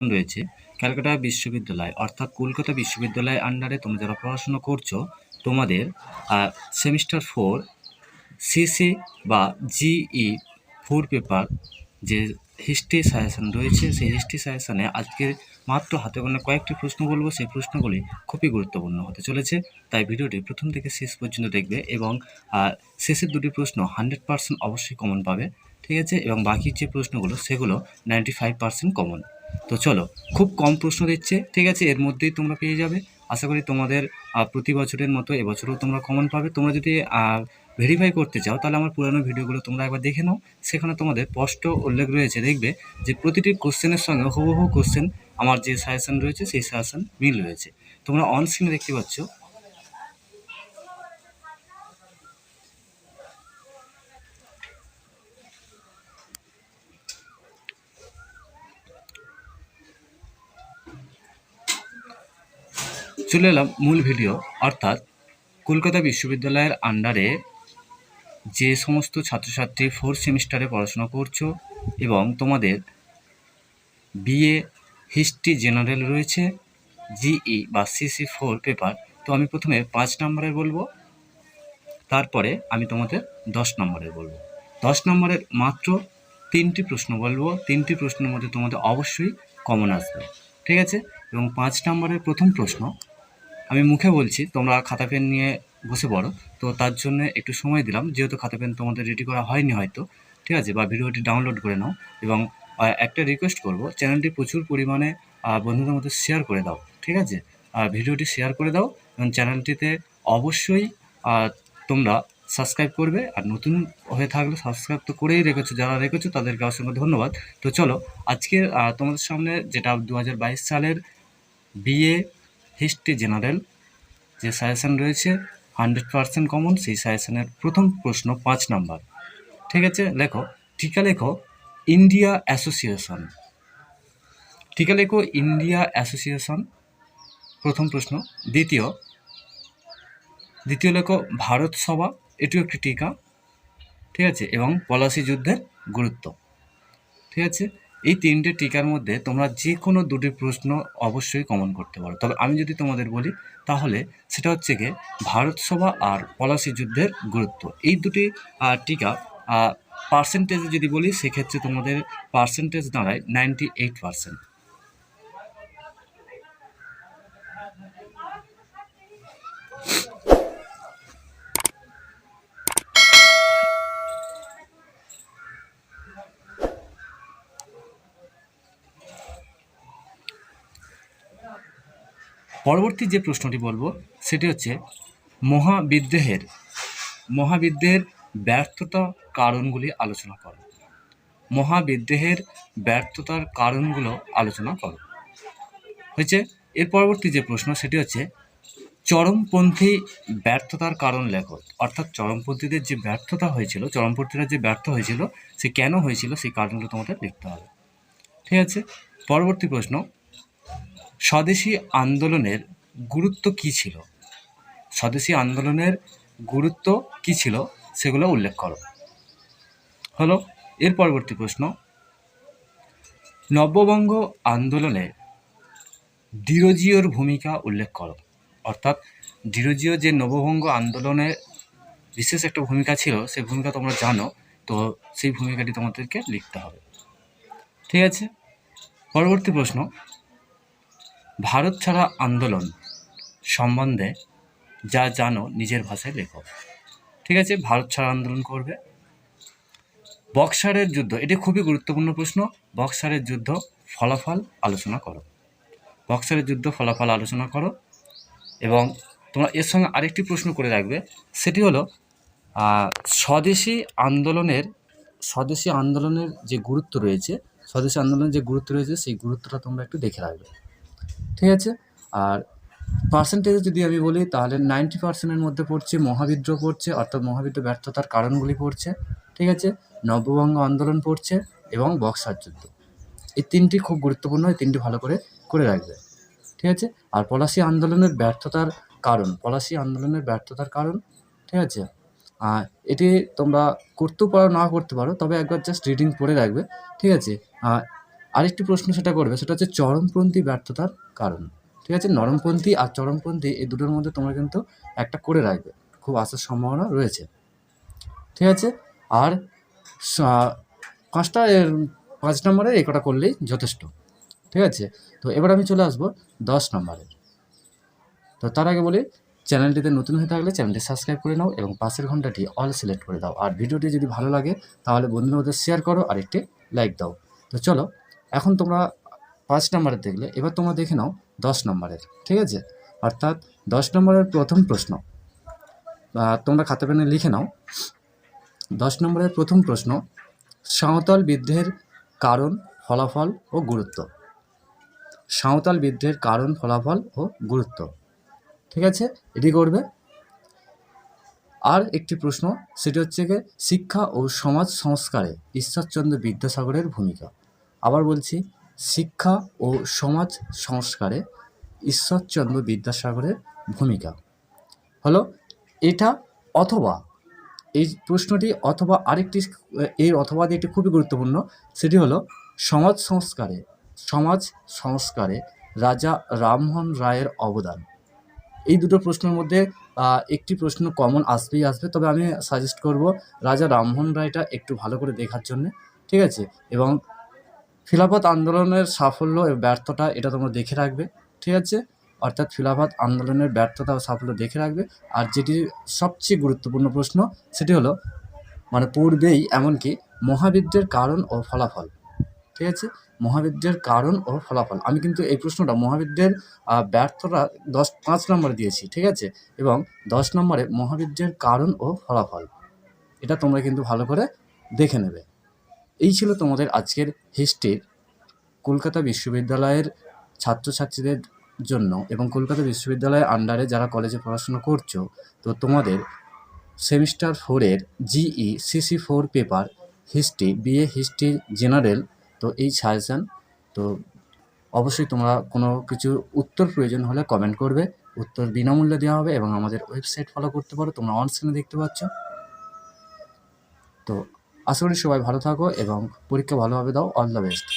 রয়েছে, ক্যালকাটা বিশ্ববিদ্যালয় অর্থাৎ কলকাতা বিশ্ববিদ্যালয়ের আন্ডারে তোমরা যারা পড়াশোনা করছ, তোমাদের সেমিস্টার ফোর সিসি বা জিই ফোর পেপার যে হিস্ট্রি সাজেশন রয়েছে, সেই হিস্ট্রি সাজেশনে আজকে মাত্র হাতে গোনা কয়েকটি প্রশ্ন বলব, সেই প্রশ্নগুলি খুবই গুরুত্বপূর্ণ হতে চলেছে। তাই ভিডিওটি প্রথম থেকে শেষ পর্যন্ত দেখবে এবং শেষের দুটি প্রশ্ন হান্ড্রেড পার্সেন্ট অবশ্যই কমন পাবে। ঠিক আছে? এবং বাকি যে প্রশ্নগুলো, সেগুলো নাইনটি ফাইভ পার্সেন্ট কমন তো চলো, খুব কম প্রশ্ন দিচ্ছে, ঠিক আছে? এর মধ্যেই তোমরা পেয়ে যাবে। আশা করি তোমাদের প্রতি বছরের মতো এবছরও তোমরা কমন পাবে। তোমরা যদি ভেরিফাই করতে চাও, তাহলে আমার পুরানো ভিডিওগুলো তোমরা একবার দেখে নাও। সেখানে তোমাদের স্পষ্ট উল্লেখ রয়েছে। দেখবে যে প্রতিটি কোশ্চেনের সঙ্গে হুবহু কোশ্চেন আমার যে সাজেশন রয়েছে, সেই সাজেশন মিল রয়েছে। তোমরা অন স্ক্রিনে দেখতে পাচ্ছ চলে এলাম মূল ভিডিও, অর্থাৎ কলকাতা বিশ্ববিদ্যালয়ের আন্ডারে যে সমস্ত ছাত্রছাত্রী ফোর্থ সেমিস্টারে পড়াশোনা করছ এবং তোমাদের বিএ হিস্ট্রি জেনারেল রয়েছে জিই বা সিসি ফোর পেপার তো আমি প্রথমে পাঁচ নম্বরের বলব, তারপরে আমি তোমাদের দশ নম্বরের বলব। দশ নম্বরের মাত্র তিনটি প্রশ্ন বলব, তিনটি প্রশ্নের মধ্যে তোমাদের অবশ্যই কমন আসবে, ঠিক আছে? এবং পাঁচ নম্বরের প্রথম প্রশ্ন আমি মুখে বলছি, তোমরা খাতা পেন নিয়ে বসে পড়ো। তো তার জন্য একটু সময় দিলাম, যেহেতু খাতা পেন তোমাদের রেডি করা হয়নি হয়তো, ঠিক আছে? বা ভিডিওটি ডাউনলোড করে নাও এবং একটা রিকোয়েস্ট করব চ্যানেলটি প্রচুর পরিমাণে বন্ধুদের মধ্যে শেয়ার করে দাও, ঠিক আছে? আর ভিডিওটি শেয়ার করে দাও এবং চ্যানেলটিতে অবশ্যই তোমরা সাবস্ক্রাইব করবে। আর নতুন হয়ে থাকলে সাবস্ক্রাইব তো করেই রেখেছো, যারা রেখেছো তাদেরকে অসংখ্য ধন্যবাদ। তো চলো আজকে তোমাদের সামনে যেটা দু হাজার বাইশ সালের বিএ হিস্ট্রি জেনারেল যে সাজেশন রয়েছে হান্ড্রেড পার্সেন্ট কমন সেই সাজেশনের প্রথম প্রশ্ন পাঁচ নাম্বার। ঠিক আছে, লেখো, টিকা লেখো ইন্ডিয়া অ্যাসোসিয়েশন টিকা লেখো ইন্ডিয়া অ্যাসোসিয়েশন প্রথম প্রশ্ন। দ্বিতীয় দ্বিতীয় লেখো, ভারত সভা, এটিও একটি টিকা। ঠিক আছে, এবং পলাশি যুদ্ধের গুরুত্ব। ঠিক আছে এই তিনটে টিকার মধ্যে তোমরা যে কোনো দুটি প্রশ্ন অবশ্যই কমন করতে পারো। তবে আমি যদি তোমাদের বলি, তাহলে সেটা হচ্ছে গিয়ে ভারতসভা আর পলাশি যুদ্ধের গুরুত্ব। এই দুটি টিকা পার্সেন্টেজে যদি বলি, সেক্ষেত্রে তোমাদের পার্সেন্টেজ দাঁড়ায় নাইনটি এইট পার্সেন্ট পরবর্তী যে প্রশ্নটি বলব, সেটি হচ্ছে মহাবিদ্রোহের মহাবিদ্রোহের ব্যর্থতা কারণগুলি আলোচনা করো। মহাবিদ্রোহের ব্যর্থতার কারণগুলো আলোচনা করো। হয়েছে, এর পরবর্তী যে প্রশ্ন, সেটি হচ্ছে চরমপন্থী ব্যর্থতার কারণ লেখো। অর্থাৎ চরমপন্থীদের যে ব্যর্থতা হয়েছিল, চরমপন্থীরা যে ব্যর্থ হয়েছিল, সে কেন হয়েছিল, সেই কারণগুলো তোমাদের লিখতে হবে। ঠিক আছে? পরবর্তী প্রশ্ন স্বদেশী আন্দোলনের গুরুত্ব কী ছিল? স্বদেশী আন্দোলনের গুরুত্ব কী ছিল সেগুলো উল্লেখ করো। হলো, এর পরবর্তী প্রশ্ন। নব্যবঙ্গ আন্দোলনে ডিরোজিওর ভূমিকা উল্লেখ করো। অর্থাৎ ডিরোজিও যে নববঙ্গ আন্দোলনে বিশেষ একটা ভূমিকা ছিল সেই ভূমিকা তোমরা জানো, তো সেই ভূমিকাটি তোমাদেরকে লিখতে হবে। ঠিক আছে? পরবর্তী প্রশ্ন। ভারত ছাড়া আন্দোলন সম্বন্ধে যা জানো নিজের ভাষায় লেখো। ঠিক আছে? ভারত ছাড়া আন্দোলন করবে। বক্সারের যুদ্ধ, এটি খুবই গুরুত্বপূর্ণ প্রশ্ন। বক্সারের যুদ্ধ ফলাফল আলোচনা করো। বক্সারের যুদ্ধ ফলাফল আলোচনা করো এবং তোমরা এর সঙ্গে আরেকটি প্রশ্ন করে রাখবে। সেটি হলো স্বদেশি আন্দোলনের স্বদেশি আন্দোলনের যে গুরুত্ব রয়েছে, স্বদেশী আন্দোলনের যে গুরুত্ব রয়েছে, সেই গুরুত্বটা তোমরা একটু দেখে রাখবে। ঠিক আছে? আর পার্সেন্টেজে যদি আমি বলি, তাহলে নাইনটি পার্সেন্টের মধ্যে পড়ছে, মহাবিদ্রোহ পড়ছে, অর্থাৎ মহাবিদ্রোহ ব্যর্থতার কারণগুলি পড়ছে, ঠিক আছে? নববঙ্গ আন্দোলন পড়ছে এবং বক্সার যুদ্ধ এই তিনটি খুব গুরুত্বপূর্ণ, এই তিনটি ভালো করে করে রাখবে, ঠিক আছে? আর পলাশি আন্দোলনের ব্যর্থতার কারণ, পলাশি আন্দোলনের ব্যর্থতার কারণ, ঠিক আছে? এটি তোমরা করতেও পারো না করতে পারো, তবে একবার জাস্ট রিডিং পড়ে রাখবে, ঠিক আছে? আরেকটি প্রশ্ন সেটা করবে, সেটা হচ্ছে চরমপন্থী ব্যর্থতার কারণ। ঠিক আছে? নরমপন্থী আর চরমপন্থী এই দুটোর মধ্যে তোমরা কিন্তু একটা করে রাখবে। খুব আসার সম্ভাবনা রয়েছে। ঠিক আছে? আর পাঁচটা এর, পাঁচ নম্বরে এই কটা করলেই যথেষ্ট। ঠিক আছে? তো এবার আমি চলে আসব দশ নম্বরে। তো তার আগে বলি, চ্যানেলটিতে নতুন হয়ে থাকলে চ্যানেলটি সাবস্ক্রাইব করে নাও এবং পাশের ঘন্টাটি অল সিলেক্ট করে দাও। আর ভিডিওটি যদি ভালো লাগে, তাহলে বন্ধুদের মধ্যে শেয়ার করো আর একটি লাইক দাও। তো চলো এখন তোমরা পাঁচ নম্বরের দেখলে, এবার তোমরা দেখে নাও দশ নম্বরের, ঠিক আছে? অর্থাৎ দশ নম্বরের প্রথম প্রশ্ন। তোমরা খাতা পেনে লিখে নাও। দশ নম্বরের প্রথম প্রশ্ন, সাঁওতাল বিদ্রোহের কারণ, ফলাফল ও গুরুত্ব। সাঁওতাল বিদ্রোহের কারণ, ফলাফল ও গুরুত্ব। ঠিক আছে? এটি করবে? আর একটি প্রশ্ন, সেটি হচ্ছে শিক্ষা ও সমাজ সংস্কারে ঈশ্বরচন্দ্র বিদ্যাসাগরের ভূমিকা। আবার বলছি, শিক্ষা ও সমাজ সংস্কারে ঈশ্বরচন্দ্র বিদ্যাসাগরের ভূমিকা। হলো, এটা অথবা, এই প্রশ্নটি অথবা আরেকটি, এর অথবা একটি খুবই গুরুত্বপূর্ণ, সেটি হলো, সমাজ সংস্কারে সমাজ সংস্কারে রাজা রামমোহন রায়ের অবদান। এই দুটো প্রশ্নের মধ্যে একটি প্রশ্ন কমন আসবেই আসবে, তবে আমি সাজেস্ট করব, রাজা রামমোহন রায়টা একটু ভালো করে দেখার জন্য, ঠিক আছে? এবং খিলাফত আন্দোলনের সাফল্য এবং ব্যর্থতা এটা তোমরা দেখে রাখবে, ঠিক আছে? অর্থাৎ খিলাফত আন্দোলনের ব্যর্থতা ও সাফল্য দেখে রাখবে। আর যেটি সবচেয়ে গুরুত্বপূর্ণ প্রশ্ন, সেটি হলো মানে পূর্বেই এমনকি মহাবিদ্যের কারণ ও ফলাফল, ঠিক আছে? মহাবিদ্যের কারণ ও ফলাফল। আমি কিন্তু এই প্রশ্নটা মহাবিদ্যের ব্যর্থতা দশ, পাঁচ নম্বরে দিয়েছি, ঠিক আছে? এবং দশ নম্বরে মহাবিদ্যের কারণ ও ফলাফল, এটা তোমরা কিন্তু ভালো করে দেখে নেবে। এই ছিল তোমাদের আজকের হিস্ট্রির কলকাতা বিশ্ববিদ্যালয়ের ছাত্রছাত্রীদের জন্য এবং কলকাতা বিশ্ববিদ্যালয়ের আন্ডারে যারা কলেজে পড়াশোনা করছ, তো তোমাদের সেমিস্টার ফোরের GE CC four paper, history, BA history general, তো এই সাজেশান। তো অবশ্যই তোমরা কোনো কিছু উত্তর প্রয়োজন হলে কমেন্ট করবে, উত্তর বিনামূল্যে দেওয়া হবে এবং আমাদের ওয়েবসাইট ফলো করতে পারো, তোমরা অন স্ক্রিনে দেখতে পাচ্ছ। তো আশা করি সবাই ভালো থাকো এবং পরীক্ষা ভালোভাবে দাও অল দ্য বেস্ট